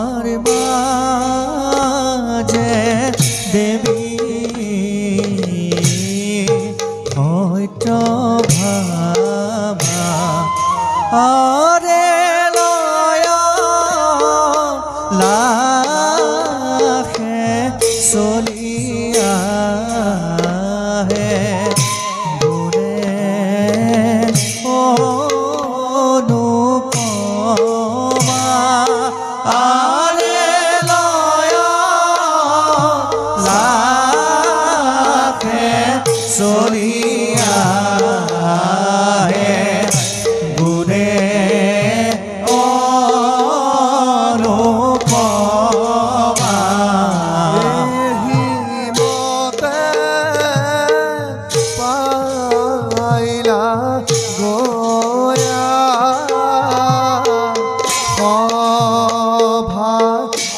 আমার মাঝে দেবী। হয়তো ভাবা আরে লয় লাখে চলি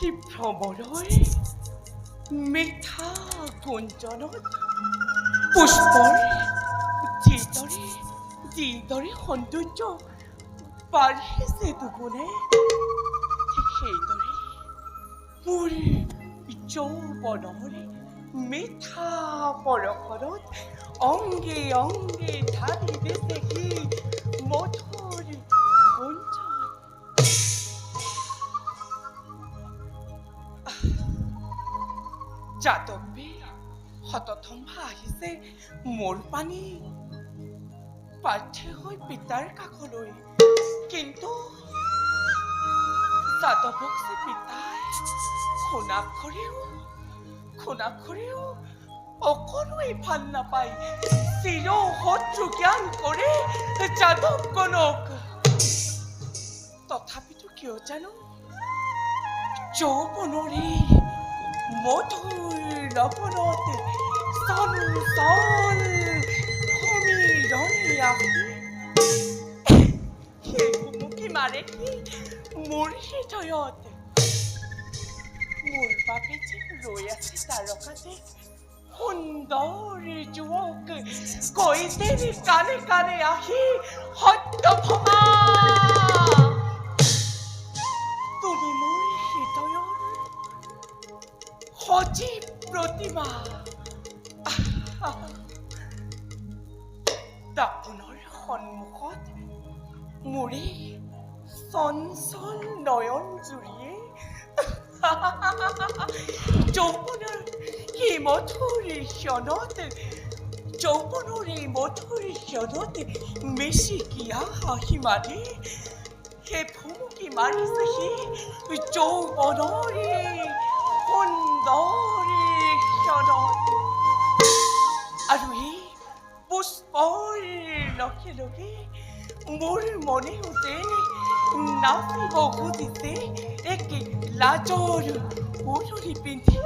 কি ভ্ৰমৰই মিঠা গুঞ্জনত, পুষ্পৰে যিদৰে যিদৰে সৌন্দৰ্য বাঢ়িছে দুগুণে, ঠিক সেইদৰে মোৰ যৌৱনৰে মিঠা পৰশৰত অংগে অংগে ঢালি দিছে সি মধুৰ আহিছে মোৰ পানী প্ৰাৰ্থী হৈ পিতাৰ কাষলৈ। কিন্তু যাদৱক পিতাই সোণাক্ষৰেও সোণাক্ষৰেও অকণোৱেই ভালো নাপায়। চিৰ শত্ৰু জ্ঞান কৰে যাদৱগণক তথাপিতো কিয় জানো? যৌৱনৰে মধুৰ লৱণত চঞ্চল সমীৰণী আহি সেই হুমুকি মাৰে সি মোৰ হৃদয়ত মোৰ বাবে যে ৰৈ আছে তাৰকাতে সুন্দৰ যুৱক কৈতেৰি কাণে কাণে আহি সত্য ভমা সজীৱ প্ৰতিমা দাপোনৰ সন্মুখত মোৰে চঞ্চল নয়ন জুৰিয়ে যৌৱনৰ এই মধুৰ ক্ষণত যৌৱনৰ এই মধুৰ ক্ষণত মেচিকিয়া হাঁহি মাৰি, সেই ভুমুকি মাৰিছে সি যৌৱনৰে লগে মোর মোৰ হতে নাচিব দিতে এক লাজৰ উৰুলি পিন্ধি